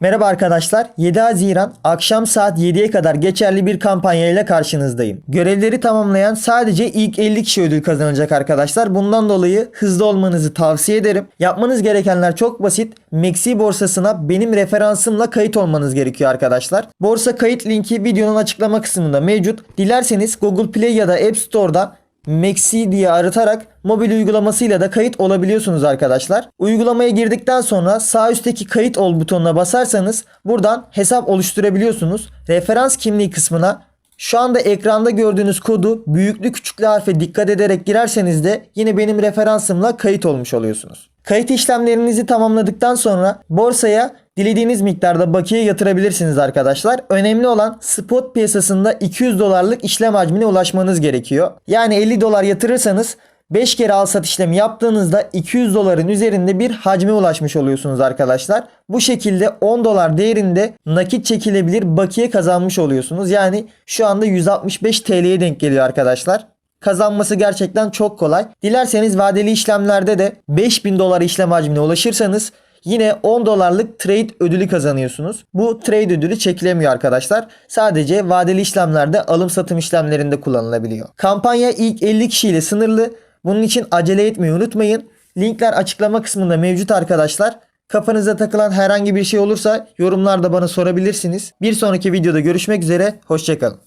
Merhaba arkadaşlar. 7 Haziran akşam saat 7'ye kadar geçerli bir kampanya ile karşınızdayım. Görevleri tamamlayan sadece ilk 50 kişi ödül kazanacak arkadaşlar. Bundan dolayı hızlı olmanızı tavsiye ederim. Yapmanız gerekenler çok basit. Maxi borsasına benim referansımla kayıt olmanız gerekiyor arkadaşlar. Borsa kayıt linki videonun açıklama kısmında mevcut. Dilerseniz Google Play ya da App Store'da Maxi diye aratarak mobil uygulamasıyla da kayıt olabiliyorsunuz arkadaşlar. Uygulamaya girdikten sonra sağ üstteki kayıt ol butonuna basarsanız buradan hesap oluşturabiliyorsunuz. Referans kimliği kısmına şu anda ekranda gördüğünüz kodu büyüklü küçüklü harfe dikkat ederek girerseniz de yine benim referansımla kayıt olmuş oluyorsunuz. Kayıt işlemlerinizi tamamladıktan sonra borsaya dilediğiniz miktarda bakiye yatırabilirsiniz arkadaşlar. Önemli olan spot piyasasında 200 dolarlık işlem hacmine ulaşmanız gerekiyor. Yani 50 dolar yatırırsanız 5 kere al sat işlemi yaptığınızda 200 doların üzerinde bir hacme ulaşmış oluyorsunuz arkadaşlar. Bu şekilde 10 dolar değerinde nakit çekilebilir bakiye kazanmış oluyorsunuz. Yani şu anda 165 TL'ye denk geliyor arkadaşlar. Kazanması gerçekten çok kolay. Dilerseniz vadeli işlemlerde de 5000 dolar işlem hacmine ulaşırsanız yine 10 dolarlık trade ödülü kazanıyorsunuz. Bu trade ödülü çekilemiyor arkadaşlar. Sadece vadeli işlemlerde alım satım işlemlerinde kullanılabiliyor. Kampanya ilk 50 kişiyle sınırlı. Bunun için acele etmeyi unutmayın. Linkler açıklama kısmında mevcut arkadaşlar. Kafanıza takılan herhangi bir şey olursa yorumlarda bana sorabilirsiniz. Bir sonraki videoda görüşmek üzere. Hoşçakalın.